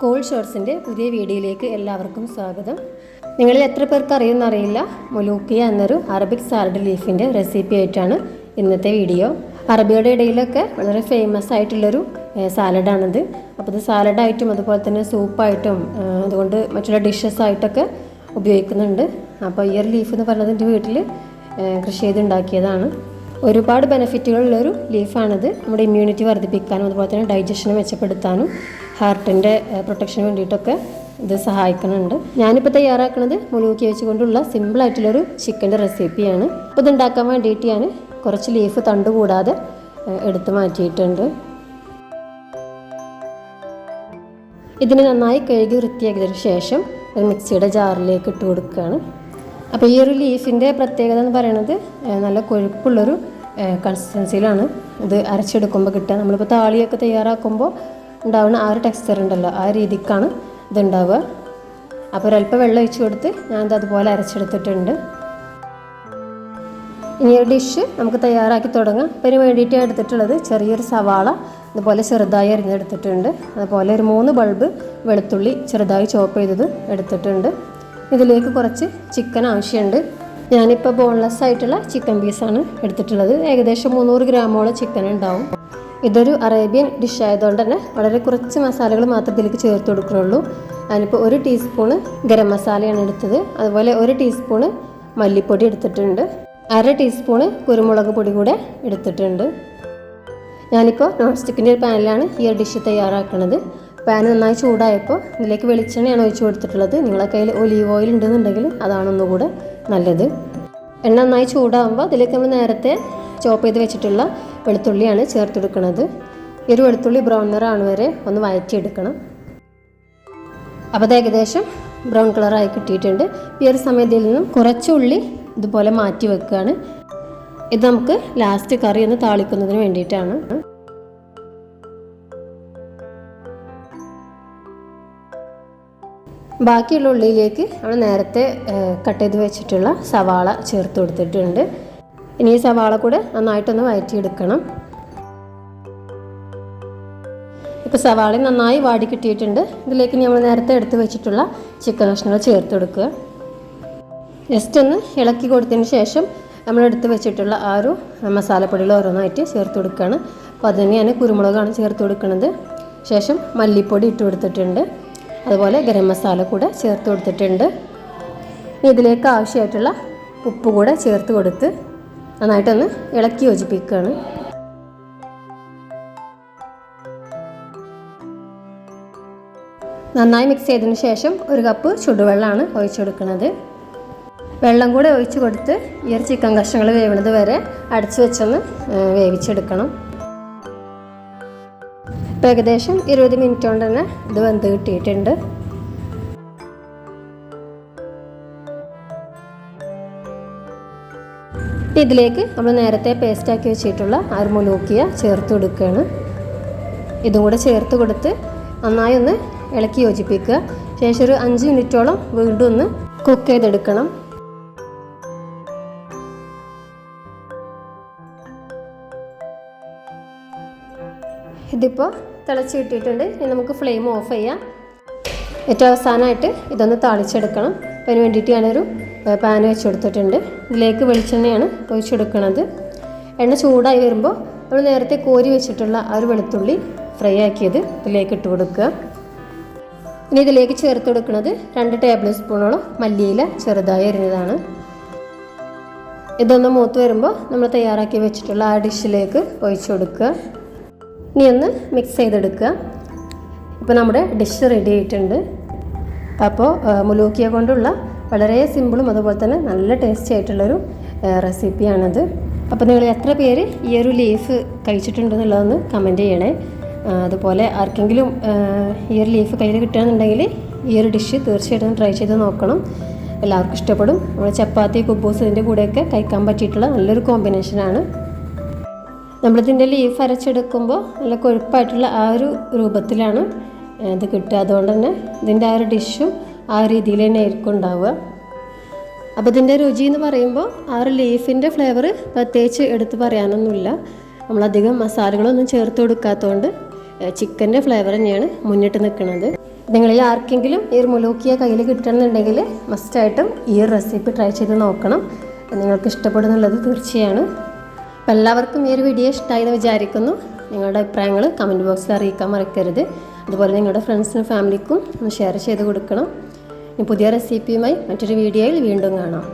Call ഷോർട്സിന്റെ പുതിയ വീഡിയോയിലേക്ക് എല്ലാവർക്കും സ്വാഗതം. നിങ്ങളിൽ എത്ര പേർക്ക് അറിയുന്നറിയില്ല മൊലൂക്കിയ എന്നൊരു അറബിക് സാലഡ് ലീഫിന്റെ റെസിപ്പി ആയിട്ടാണ് ഇന്നത്തെ വീഡിയോ. അറബിയുടെ ഇടയിലൊക്കെ വളരെ ഫേമസ് ആയിട്ടുള്ളൊരു സാലഡാണിത്. അപ്പോൾ ഇത് സാലഡായിട്ടും അതുപോലെ തന്നെ സൂപ്പായിട്ടും അതുകൊണ്ട് മറ്റുള്ള ഡിഷസ് ആയിട്ടൊക്കെ ഉപയോഗിക്കുന്നുണ്ട്. അപ്പോൾ ഈ ഒരു ലീഫ് എന്ന് പറഞ്ഞത് എന്റെ വീട്ടിൽ കൃഷി ചെയ്തുണ്ടാക്കിയതാണ്. ഒരുപാട് ബെനിഫിറ്റുകളുള്ളൊരു ലീഫാണിത് നമ്മുടെ ഇമ്മ്യൂണിറ്റി വർദ്ധിപ്പിക്കാനും അതുപോലെ തന്നെ ഡൈജഷനെ മെച്ചപ്പെടുത്താനും ഹാർട്ടിന്റെ പ്രൊട്ടക്ഷന് വേണ്ടിയിട്ടൊക്കെ ഇത് സഹായിക്കുന്നുണ്ട്. ഞാനിപ്പോൾ തയ്യാറാക്കുന്നത് മുഴുക്കി വെച്ചുകൊണ്ടുള്ള സിമ്പിളായിട്ടുള്ളൊരു ചിക്കന്റെ റെസിപ്പിയാണ്. അപ്പോൾ ഇത് ഉണ്ടാക്കാൻ വേണ്ടിയിട്ട് ഞാൻ കുറച്ച് ലീഫ് തണ്ട് കൂടാതെ എടുത്തു മാറ്റിയിട്ടുണ്ട്. ഇതിന് നന്നായി കഴുകി വൃത്തിയാക്കിയതിന് ശേഷം ഒരു മിക്സിയുടെ ജാറിലേക്ക് ഇട്ട് കൊടുക്കുകയാണ്. അപ്പോൾ ഈ ഒരു ലീഫിന്റെ പ്രത്യേകത എന്ന് പറയുന്നത് നല്ല കൊഴുപ്പുള്ളൊരു കൺസിസ്റ്റൻസിയിലാണ് ഇത് അരച്ചെടുക്കുമ്പോൾ കിട്ടുക. നമ്മളിപ്പോൾ താളിയൊക്കെ തയ്യാറാക്കുമ്പോൾ ഉണ്ടാവുന്ന ആ ഒരു ടെക്സ്ചർ ഉണ്ടല്ലോ ആ രീതിക്കാണ് ഇതുണ്ടാവുക. അപ്പോൾ ഒരല്പം വെള്ളം ഒഴിച്ചു കൊടുത്ത് ഞാനിത് അതുപോലെ അരച്ചെടുത്തിട്ടുണ്ട്. ഇനി ഒരു ഡിഷ് നമുക്ക് തയ്യാറാക്കി തുടങ്ങാം. അപ്പോൾ ഇതിന് വേണ്ടിയിട്ട് എടുത്തിട്ടുള്ളത് ചെറിയൊരു സവാള അതുപോലെ ചെറുതായി അരിഞ്ഞെടുത്തിട്ടുണ്ട്. അതുപോലെ ഒരു മൂന്ന് ബൾബ് വെളുത്തുള്ളി ചെറുതായി ചോപ്പ് ചെയ്തത് എടുത്തിട്ടുണ്ട്. ഇതിലേക്ക് കുറച്ച് ചിക്കൻ ആവശ്യമുണ്ട്. ഞാനിപ്പോൾ ബോൺലെസ് ആയിട്ടുള്ള ചിക്കൻ പീസാണ് എടുത്തിട്ടുള്ളത്. ഏകദേശം മുന്നൂറ് ഗ്രാമോളം ചിക്കൻ ഉണ്ടാവും. ഇതൊരു അറേബ്യൻ ഡിഷ് ആയതുകൊണ്ട് തന്നെ വളരെ കുറച്ച് മസാലകൾ മാത്രം ഇതിലേക്ക് ചേർത്ത് കൊടുക്കുന്നുള്ളൂ. ഞാനിപ്പോൾ ഒരു ടീസ്പൂണ് ഗരം മസാലയാണ് എടുത്തത്. അതുപോലെ ഒരു ടീസ്പൂണ് മല്ലിപ്പൊടി എടുത്തിട്ടുണ്ട്. അര ടീസ്പൂണ് കുരുമുളക് പൊടി കൂടെ എടുത്തിട്ടുണ്ട്. ഞാനിപ്പോൾ നോൺ സ്റ്റിക്കിന്റെ ഒരു പാനിലാണ് ഈ ഒരു ഡിഷ് തയ്യാറാക്കുന്നത്. പാൻ നന്നായി ചൂടായപ്പോൾ ഇതിലേക്ക് വെളിച്ചെണ്ണയാണ് ഒഴിച്ചു കൊടുത്തിട്ടുള്ളത്. നിങ്ങളെ കയ്യിൽ ഒലീവ് ഓയിൽ ഉണ്ടെന്നുണ്ടെങ്കിൽ അതാണ് ഒന്നുകൂടെ നല്ലത്. എണ്ണ നന്നായി ചൂടാകുമ്പോൾ അതിലേക്ക് നമ്മൾ നേരത്തെ ചോപ്പ് ചെയ്ത് വെച്ചിട്ടുള്ള വെളുത്തുള്ളിയാണ് ചേർത്ത് കൊടുക്കുന്നത് ഈ ഒരു വെളുത്തുള്ളി ബ്രൗൺ നിറാണ് വരെ ഒന്ന് വഴറ്റിയെടുക്കണം. അപ്പോൾ അത് ഏകദേശം ബ്രൗൺ കളറായി കിട്ടിയിട്ടുണ്ട്. ഈ ഒരു സമയത്തിൽ നിന്നും കുറച്ച് ഉള്ളി ഇതുപോലെ മാറ്റി വെക്കുകയാണ്. ഇത് നമുക്ക് ലാസ്റ്റ് കറി ഒന്ന് താളിക്കുന്നതിന് വേണ്ടിയിട്ടാണ്. ബാക്കിയുള്ള ഉള്ളിയിലേക്ക് നമ്മൾ നേരത്തെ കട്ട് ചെയ്ത് വെച്ചിട്ടുള്ള സവാള ചേർത്ത് കൊടുത്തിട്ടുണ്ട്. ഇനി ഈ സവാള കൂടെ നന്നായിട്ടൊന്ന് വഴറ്റിയെടുക്കണം ഇപ്പോൾ സവാള നന്നായി വാടി കിട്ടിയിട്ടുണ്ട്. ഇതിലേക്ക് നമ്മൾ നേരത്തെ എടുത്ത് വെച്ചിട്ടുള്ള ചിക്കൻ കഷ്ണങ്ങൾ ചേർത്ത് കൊടുക്കുക. ജസ്റ്റ് ഒന്ന് ഇളക്കി കൊടുത്തതിന് ശേഷം നമ്മൾ എടുത്ത് വെച്ചിട്ടുള്ള ആ ഒരു മസാലപ്പൊടികൾ ഓരോന്നായിട്ട് ചേർത്ത് കൊടുക്കുകയാണ്. അപ്പോൾ അതിന് ഞാൻ കുരുമുളകാണ് ചേർത്ത് കൊടുക്കുന്നത്. ശേഷം മല്ലിപ്പൊടി ഇട്ട് കൊടുത്തിട്ടുണ്ട്. അതുപോലെ ഗരം മസാല കൂടെ ചേർത്ത് കൊടുത്തിട്ടുണ്ട്. ഇതിലേക്ക് ആവശ്യമായിട്ടുള്ള ഉപ്പ് കൂടെ ചേർത്ത് കൊടുത്ത് നന്നായിട്ടൊന്ന് ഇളക്കി യോജിപ്പിക്കുകയാണ്. നന്നായി മിക്സ് ചെയ്തതിന് ശേഷം ഒരു കപ്പ് ചുടുവെള്ളമാണ് ഒഴിച്ചു കൊടുക്കുന്നത് വെള്ളം കൂടെ ഒഴിച്ചു കൊടുത്ത് ഈ ഒരു ചിക്കൻ കഷ്ണങ്ങൾ വേവുന്നത് വരെ അടച്ചു വെച്ചൊന്ന് വേവിച്ചെടുക്കണം. ഇപ്പം ഏകദേശം ഇരുപത് മിനിറ്റ് കൊണ്ട് തന്നെ ഇത് വെന്ത് കിട്ടിയിട്ടുണ്ട്. ഇതിലേക്ക് നമ്മൾ നേരത്തെ പേസ്റ്റാക്കി വെച്ചിട്ടുള്ള ആ ഒരു മുലൂക്കിയ ചേർത്ത് കൊടുക്കുകയാണ്. ഇതും കൂടെ ചേർത്ത് കൊടുത്ത് നന്നായി ഒന്ന് ഇളക്കി യോജിപ്പിക്കുക. ശേഷം ഒരു അഞ്ച് മിനിറ്റോളം വീണ്ടും ഒന്ന് കുക്ക് ചെയ്തെടുക്കണം. ഇതിപ്പോൾ തിളച്ച് കിട്ടിയിട്ടുണ്ട്. ഇനി നമുക്ക് ഫ്ലെയിം ഓഫ് ചെയ്യാം. ഏറ്റവും അവസാനമായിട്ട് ഇതൊന്ന് താളിച്ചെടുക്കണം. അതിന് വേണ്ടിയിട്ട് ഞാനൊരു പാൻ വെച്ച് കൊടുത്തിട്ടുണ്ട് ഇതിലേക്ക് വെളിച്ചെണ്ണയാണ് ഒഴിച്ചെടുക്കുന്നത് എണ്ണ ചൂടായി വരുമ്പോൾ നമ്മൾ നേരത്തെ കോരി വെച്ചിട്ടുള്ള ആ ഒരു വെളുത്തുള്ളി ഫ്രൈ ആക്കിയത് ഇതിലേക്ക് ഇട്ട് കൊടുക്കുക. ഇനി ഇതിലേക്ക് ചേർത്ത് കൊടുക്കുന്നത് രണ്ട് ടേബിൾ സ്പൂണോളം മല്ലിയില ചെറുതായി അരിഞ്ഞതാണ്. ഇതൊന്ന് മൂത്ത് വരുമ്പോൾ നമ്മൾ തയ്യാറാക്കി വെച്ചിട്ടുള്ള ആ ഡിഷിലേക്ക് ഒഴിച്ചു കൊടുക്കുക. ഇനി ഒന്ന് മിക്സ് ചെയ്തെടുക്കുക. ഇപ്പോൾ നമ്മുടെ ഡിഷ് റെഡി ആയിട്ടുണ്ട്. അപ്പോൾ മുലൂക്കിയ കൊണ്ടുള്ള വളരെ സിമ്പിളും അതുപോലെ തന്നെ നല്ല ടേസ്റ്റി ആയിട്ടുള്ളൊരു റെസിപ്പിയാണത്. അപ്പോൾ നിങ്ങൾ എത്ര പേര് ഈ ഒരു ലീഫ് കഴിച്ചിട്ടുണ്ടെന്നുള്ളതൊന്ന് കമന്റ് ചെയ്യണേ. അതുപോലെ ആർക്കെങ്കിലും ഈ ഒരു ലീഫ് കയ്യിൽ കിട്ടുകയാണെന്നുണ്ടെങ്കിൽ ഈ ഒരു ഡിഷ് തീർച്ചയായിട്ടും ട്രൈ ചെയ്ത് നോക്കണം. എല്ലാവർക്കും ഇഷ്ടപ്പെടും. നമ്മൾ ചപ്പാത്തി കുബൂസ് ഇതിന്റെ കൂടെയൊക്കെ കഴിക്കാൻ പറ്റിയിട്ടുള്ള നല്ലൊരു കോമ്പിനേഷനാണ്. നമ്മളിതിന്റെ ലീഫ് അരച്ചെടുക്കുമ്പോൾ നല്ല കൊഴുപ്പായിട്ടുള്ള ആ ഒരു രൂപത്തിലാണ് ഇത് കിട്ടുക. അതുകൊണ്ട് തന്നെ ഇതിന്റെ ആ ഒരു ഡിഷും ആ രീതിയിൽ തന്നെ ആയിരിക്കും ഉണ്ടാവുക. അപ്പോൾ ഇതിന്റെ രുചി എന്ന് പറയുമ്പോൾ ആ ഒരു ലീഫിന്റെ ഫ്ലേവർ പ്രത്യേകിച്ച് എടുത്ത് പറയാനൊന്നുമില്ല. നമ്മളധികം മസാലകളൊന്നും ചേർത്ത് കൊടുക്കാത്തതുകൊണ്ട് ചിക്കന്റെ ഫ്ലേവർ തന്നെയാണ് മുന്നിട്ട് നിൽക്കുന്നത്. നിങ്ങളിൽ ആർക്കെങ്കിലും ഈ മുലൂക്കിയ കയ്യിൽ കിട്ടണമെന്നുണ്ടെങ്കിൽ മസ്റ്റായിട്ടും ഈ റെസിപ്പി ട്രൈ ചെയ്ത് നോക്കണം. നിങ്ങൾക്ക് ഇഷ്ടപ്പെടുന്നുള്ളത് തീർച്ചയാണ്. അപ്പം എല്ലാവർക്കും ഈ ഒരു വീഡിയോ ഇഷ്ടമായി എന്ന് വിചാരിക്കുന്നു. നിങ്ങളുടെ അഭിപ്രായങ്ങൾ കമന്റ് ബോക്സിൽ അറിയിക്കാൻ മറക്കരുത്. അതുപോലെ നിങ്ങളുടെ ഫ്രണ്ട്സിനും ഫാമിലിക്കും ഒന്ന് ഷെയർ ചെയ്ത് കൊടുക്കണം. പുതിയ റെസിപ്പിയുമായി മറ്റൊരു വീഡിയോയിൽ വീണ്ടും കാണാം.